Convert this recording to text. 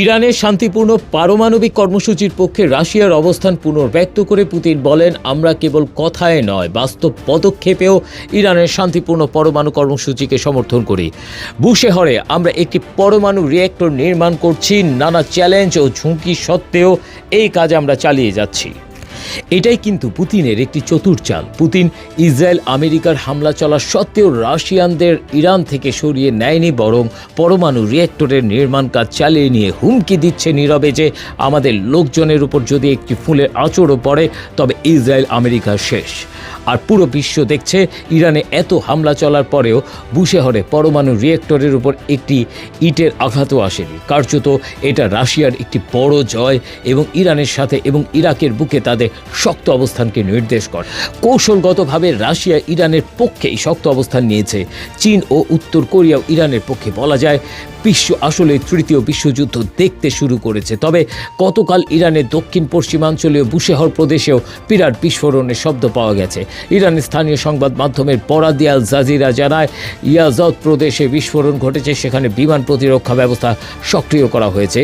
ইরানের শান্তিপূর্ণ পারমাণবিক কর্মসূচির পক্ষে রাশিয়ার অবস্থান পুনর্ব্যক্ত করে পুতিন বলেন, আমরা কেবল কথায় নয়, বাস্তব পদক্ষেপেও ইরানের শান্তিপূর্ণ পরমাণু কর্মসূচিকে সমর্থন করি। বুশেহরে আমরা একটি পরমাণু রিয়েক্টর নির্মাণ করছি। নানা চ্যালেঞ্জ ও ঝুঁকি সত্ত্বেও এই কাজ আমরা চালিয়ে যাচ্ছি। এটাই কিন্তু পুতিনের একটি চতুর চাল। পুতিন ইসরায়েল আমেরিকার হামলা চলা সত্ত্বেও রাশিয়ানদের ইরান থেকে সরিয়ে নেয়নি, বরং পরমাণু রিয়েক্টরের নির্মাণ কাজ চালিয়ে নিয়ে হুমকি দিচ্ছে নীরবে যে আমাদের লোকজনের উপর যদি একটি ফুলের আঁচড়ও পড়ে, তবে ইসরায়েল আমেরিকা শেষ। আর পুরো বিশ্ব দেখছে ইরানে এত হামলা চলার পরেও বুশেহরে পরমাণু রিয়েক্টরের উপর একটি ইটের আঘাতও আসেনি। কার্যত এটা রাশিয়ার একটি বড় জয় এবং ইরানের সাথে এবং ইরাকের বুকে তাদের শক্ত অবস্থানকে নির্দেশ করে। কৌশলগতভাবে রাশিয়া ইরানের পক্ষেই শক্ত অবস্থান নিয়েছে। চীন ও উত্তর কোরিয়াও ইরানের পক্ষে বলা যায় বিশ্ব আসলে তৃতীয় বিশ্বযুদ্ধ দেখতে শুরু করেছে। তবে গতকাল ইরানের দক্ষিণ পশ্চিমাঞ্চলীয় বুশেহর প্রদেশেও বিরাট বিস্ফোরণের শব্দ পাওয়া গেছে। ইরানের স্থানীয় সংবাদ মাধ্যমের বরাদিয়াল জাজিরা জানায়, ইয়াজত প্রদেশে বিস্ফোরণ ঘটেছে, সেখানে বিমান প্রতিরক্ষা ব্যবস্থা সক্রিয় করা হয়েছে।